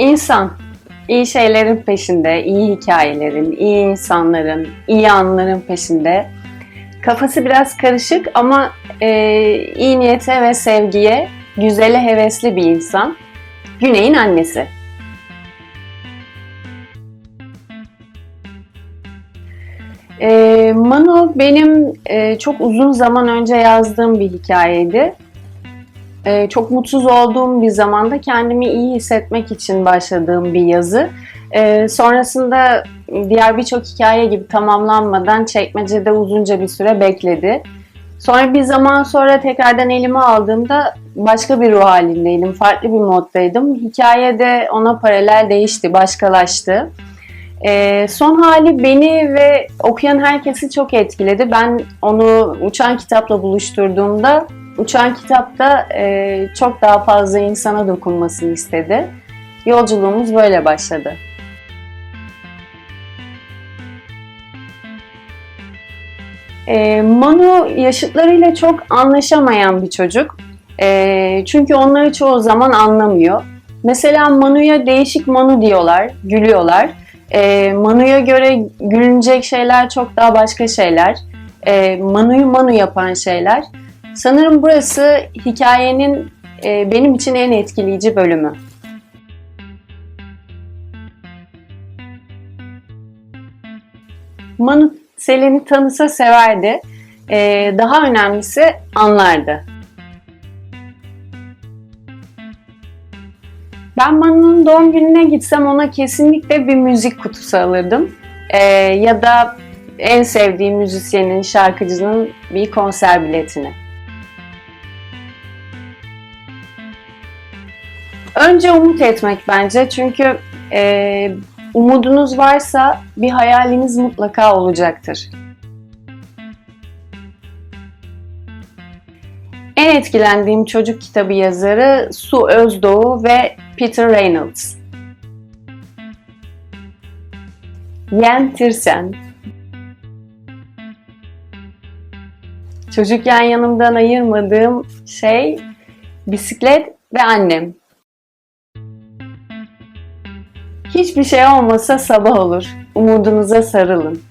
İnsan, iyi şeylerin peşinde, iyi hikayelerin, iyi insanların, iyi anların peşinde. Kafası biraz karışık ama e, iyi niyete ve sevgiye, güzele hevesli bir insan. Güney'in annesi. E, Manu benim e, çok uzun zaman önce yazdığım bir hikayeydi. E, çok mutsuz olduğum bir zamanda kendimi iyi hissetmek için başladığım bir yazı. E, sonrasında diğer birçok hikaye gibi tamamlanmadan çekmecede uzunca bir süre bekledi. Sonra bir zaman sonra tekrardan elime aldığımda başka bir ruh halindeydim, farklı bir moddaydım. Hikaye de ona paralel değişti, başkalaştı. Ee, son hali beni ve okuyan herkesi çok etkiledi. Ben onu Uçan Kitap'la buluşturduğumda Uçan Kitap'ta e, çok daha fazla insana dokunmasını istedi. Yolculuğumuz böyle başladı. E, Manu yaşıtlarıyla çok anlaşamayan bir çocuk. E, çünkü onları çoğu zaman anlamıyor. Mesela Manu'ya değişik Manu diyorlar, gülüyorlar. E, Manu'ya göre gülünecek şeyler çok daha başka şeyler. E, Manu'yu Manu yapan şeyler. Sanırım burası hikayenin e, benim için en etkileyici bölümü. Manu Selen'i tanısa severdi. E, daha önemlisi anlardı. Ben Manu'nun doğum gününe gitsem ona kesinlikle bir müzik kutusu alırdım. E, ya da en sevdiğim müzisyenin, şarkıcının bir konser biletini. Önce umut etmek bence çünkü e, umudunuz varsa bir hayaliniz mutlaka olacaktır. En etkilendiğim çocuk kitabı yazarı Su Özdoğu ve Peter Reynolds. Yen Tirsen Çocukken yanımdan ayırmadığım şey bisiklet ve annem. Hiçbir şey olmasa sabah olur. Umudunuza sarılın.